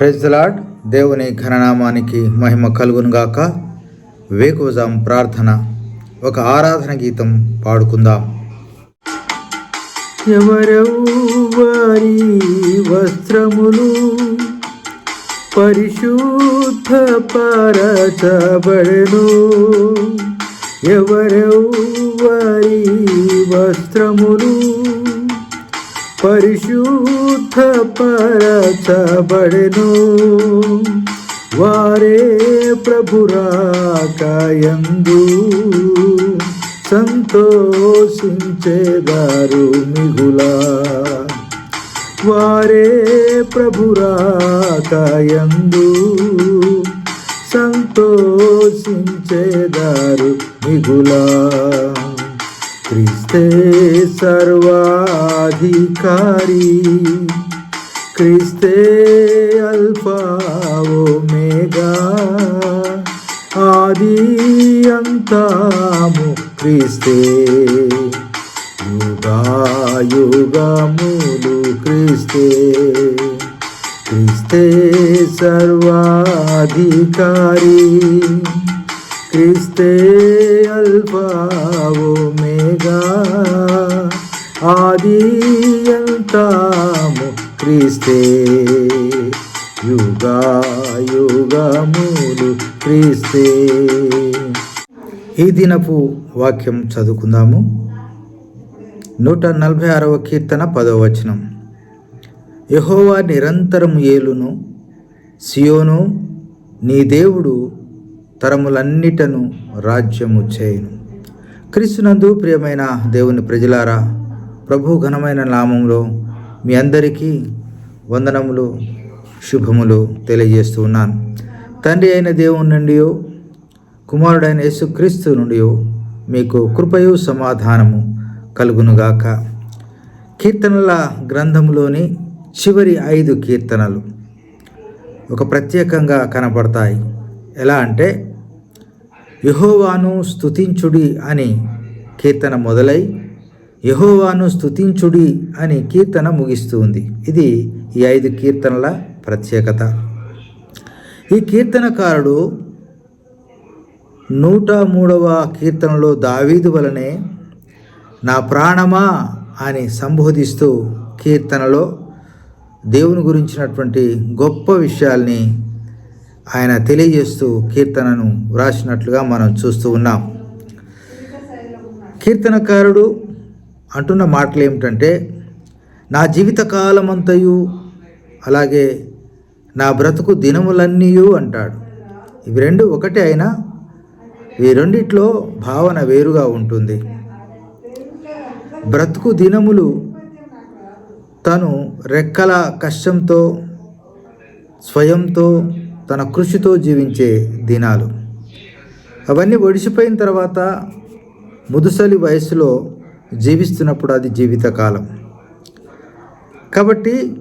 ప్రెజ్లాడ్ దేవుని ఘననామానికి మహిమ కలుగునుగాక వేకువజాం ప్రార్థన. ఒక ఆరాధన గీతం పాడుకుందాం. ఎవరెవ్వారి వస్త్రములు పరిశుద్ధ పరచబడను? ఎవరెవ్వారి వస్త్రములు పరిశుద్ధ పరచబడెను. వారే ప్రభురాకాయందు సంతోషించేదారు మిగులా. వారే ప్రభురాకాయందు సంతోషించేదారు మిగులా. క్రిస్తే సర్వాధికారి. క్రిస్తే అల్ఫా ఓమేగా ఆది అంతము క్రిస్తే. యుగాయుగములు క్రిస్తే. క్రిస్తే సర్వాధికారి. క్రిస్తే అల్ఫా ఓమేగా ఆది అంతాము క్రీస్తే. యుగా యుగములు క్రీస్తే. ఈ దినపు వాక్యం చదువుకుందాము. నూట నలభై ఆరవ కీర్తన పదవ వచనం. యహోవా నిరంతరం ఏలును సియోను నీ దేవుడు తరములన్నిటను రాజ్యము చేయును. క్రీస్తునందు ప్రియమైన దేవుని ప్రజలారా ప్రభు ఘనమైన నామంలో మీ అందరికీ వందనములు శుభములు తెలియజేస్తూ ఉన్నాను. తండ్రి అయిన దేవుని నుండి కుమారుడైన యేసుక్రీస్తు నుండి మీకు కృపయు సమాధానము కలుగునుగాక. కీర్తనల గ్రంథములోని చివరి ఐదు కీర్తనలు ఒక ప్రత్యేకంగా కనపడతాయి. ఎలా అంటే యహోవాను స్తుతించుడి అని కీర్తన మొదలై యహోవాను స్తుతించుడి అని కీర్తన ముగిస్తుంది. ఇది ఈ ఐదు కీర్తనల ప్రత్యేకత. ఈ కీర్తనకారుడు నూట మూడవ కీర్తనలో దావీదు వలనే నా ప్రాణమా అని సంబోధిస్తూ కీర్తనలో దేవుని గురించినటువంటి గొప్ప విషయాల్ని ఆయన తెలియజేస్తూ కీర్తనను వ్రాసినట్లుగా మనం చూస్తూ ఉన్నాం. కీర్తనకారుడు అంటున్న మాటలు ఏమిటంటే నా జీవిత కాలమంతయు అలాగే నా బ్రతుకు దినములన్నీ అంటాడు. ఇవి రెండు ఒకటే అయినా ఈ రెండిట్లో భావన వేరుగా ఉంటుంది. బ్రతుకు దినములు తను రెక్కల కష్టంతో స్వయంతో తన కృషితో జీవించే దినాలు. అవన్నీ ఒడిసిపోయిన తర్వాత ముదుసలి వయసులో జీవిస్తున్నప్పుడు అది జీవితకాలం. కాబట్టి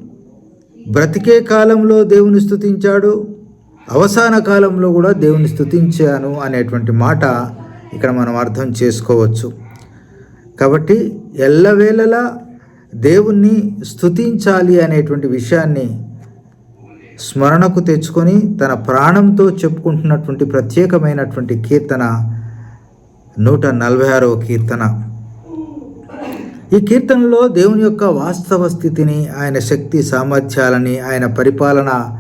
బ్రతికే కాలంలో దేవుని స్థుతించాడు అవసాన కాలంలో కూడా దేవుని స్థుతించాను అనేటువంటి మాట ఇక్కడ మనం అర్థం చేసుకోవచ్చు. కాబట్టి ఎల్లవేళలా దేవుణ్ణి స్థుతించాలి అనేటువంటి విషయాన్ని స్మరణకు తెచ్చుకొని తన ప్రాణంతో చెప్పుకుంటున్నటువంటి ప్రత్యేకమైనటువంటి కీర్తన నూట నలభై ఆరవ కీర్తన. ఈ కీర్తనలో దేవుని యొక్క వాస్తవ స్థితిని ఆయన శక్తి సామర్థ్యాలని ఆయన పరిపాలన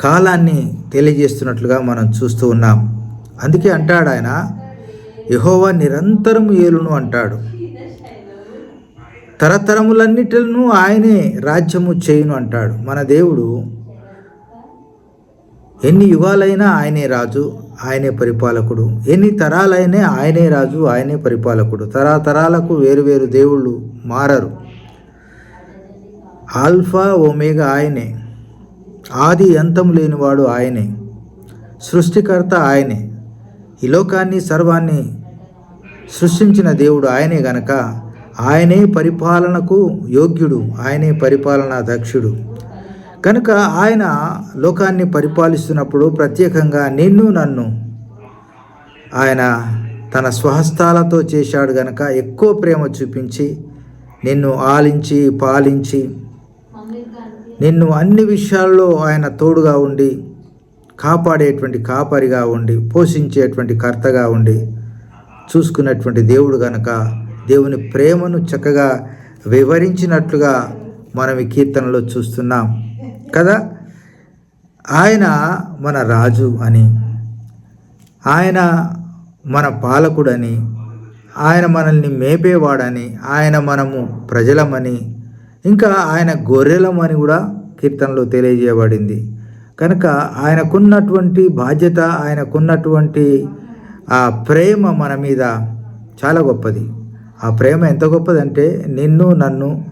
కాలాన్ని తెలియజేస్తున్నట్లుగా మనం చూస్తూ ఉన్నాం. అందుకే అంటాడు ఆయన యహోవా నిరంతరం ఏలును అంటాడు. తరతరములన్నిటిను ఆయనే రాజ్యము చేయును అంటాడు. మన దేవుడు ఎన్ని యుగాలైనా ఆయనే రాజు ఆయనే పరిపాలకుడు. ఎన్ని తరాలైనా ఆయనే రాజు ఆయనే పరిపాలకుడు. తరాతరాలకు వేరువేరు దేవుళ్ళు మారరు. ఆల్ఫా ఓమేగా ఆయనే. ఆది అంతం లేనివాడు ఆయనే. సృష్టికర్త ఆయనే. ఈ లోకాన్ని సర్వాన్ని సృష్టించిన దేవుడు ఆయనే గనక ఆయనే పరిపాలనకు యోగ్యుడు ఆయనే పరిపాలనా దక్షుడు కనుక ఆయన లోకాన్ని పరిపాలిస్తున్నప్పుడు ప్రత్యేకంగా నిన్ను నన్ను ఆయన తన స్వహస్తాలతో చేశాడు గనక ఎక్కువ ప్రేమ చూపించి నిన్ను ఆలించి పాలించి నిన్ను అన్ని విషయాల్లో ఆయన తోడుగా ఉండి కాపాడేటువంటి కాపరిగా ఉండి పోషించేటువంటి కర్తగా ఉండి చూసుకున్నటువంటి దేవుడు గనక దేవుని ప్రేమను చక్కగా వివరించినట్లుగా మనం ఈ కీర్తనలో చూస్తున్నాం. కదా? ఆయన మన రాజు అని ఆయన మన పాలకుడని ఆయన మనల్ని మేపేవాడని ఆయన మనము ప్రజలమని ఇంకా ఆయన గొర్రెలమని కూడా కీర్తనలో తెలియజేయబడింది. కనుక ఆయనకున్నటువంటి బాధ్యత ఆయనకున్నటువంటి ఆ ప్రేమ మన మీద చాలా గొప్పది. ఆ ప్రేమ ఎంత గొప్పదంటే నిన్ను నన్ను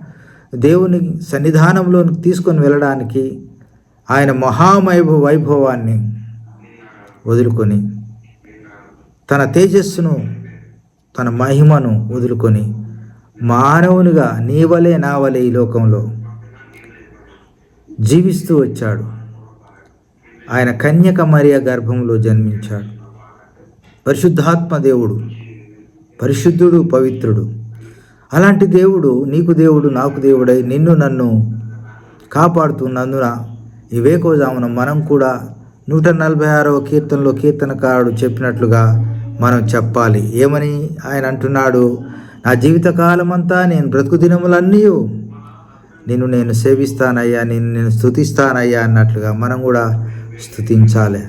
దేవుని సన్నిధానంలో తీసుకొని వెళ్ళడానికి ఆయన మహామైభ వైభవాన్ని వదులుకొని తన తేజస్సును తన మహిమను వదులుకొని మానవునిగా నీవలే నావలే ఈ లోకంలో జీవిస్తూ వచ్చాడు. ఆయన కన్యక మరియ గర్భంలో జన్మించాడు. పరిశుద్ధాత్మ దేవుడు పరిశుద్ధుడు పవిత్రుడు. అలాంటి దేవుడు నీకు దేవుడు నాకు దేవుడై నిన్ను నన్ను కాపాడుతున్నందున ఈ వేకోజామున మనం కూడా నూట నలభై ఆరవ కీర్తనలో కీర్తనకారుడు చెప్పినట్లుగా మనం చెప్పాలి. ఏమని ఆయన అంటున్నాడు? నా జీవితకాలం అంతా నేను బ్రతుకు దినములన్నీ నిన్ను నేను సేవిస్తానయ్యా నిన్ను నేను స్థుతిస్తానయ్యా అన్నట్లుగా మనం కూడా స్థుతించాలి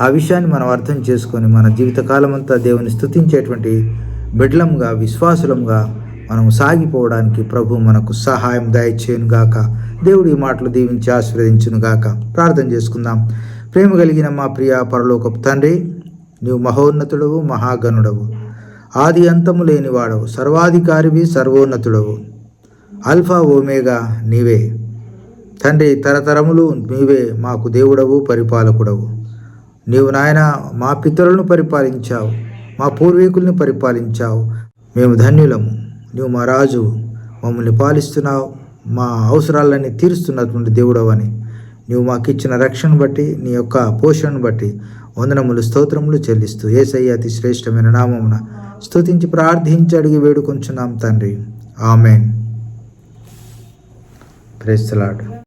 ఆ విషయాన్ని మనం అర్థం చేసుకొని మన జీవితకాలం అంతా దేవుని స్థుతించేటువంటి బిడ్లంగా విశ్వాసులంగా మనం సాగిపోవడానికి ప్రభు మనకు సహాయం దయచేయునుగాక. దేవుడు ఈ మాటలు దీవించి ఆశీర్వదించునుగాక. ప్రార్థన చేసుకుందాం. ప్రేమ కలిగిన మా ప్రియ పరలోకపు తండ్రి నీవు మహోన్నతుడవు మహాగణుడవు. ఆది అంతము లేనివాడవు సర్వాధికారివి సర్వోన్నతుడవు. ఆల్ఫా ఓమేగా నీవే. తండ్రి తరతరములు నీవే మాకు దేవుడవు పరిపాలకుడవు. నీవు నాయన మా పితరులను పరిపాలించావు. మా పూర్వీకుల్ని పరిపాలించావు. మేము ధన్యులము. నువ్వు మా రాజు మమ్మల్ని పాలిస్తున్నావు మా అవసరాలన్నీ తీరుస్తున్నటువంటి దేవుడవని. నువ్వు మాకు ఇచ్చిన రక్షణ బట్టి నీ యొక్క పోషణను బట్టి వందనములు స్తోత్రములు చెల్లిస్తూ ఏసయ్య అతి శ్రేష్టమైన నామమున స్తుతించి ప్రార్థించి అడిగి వేడుకొంచున్నాం తండ్రి. ఆమెన్. ప్రెస్తలాడ్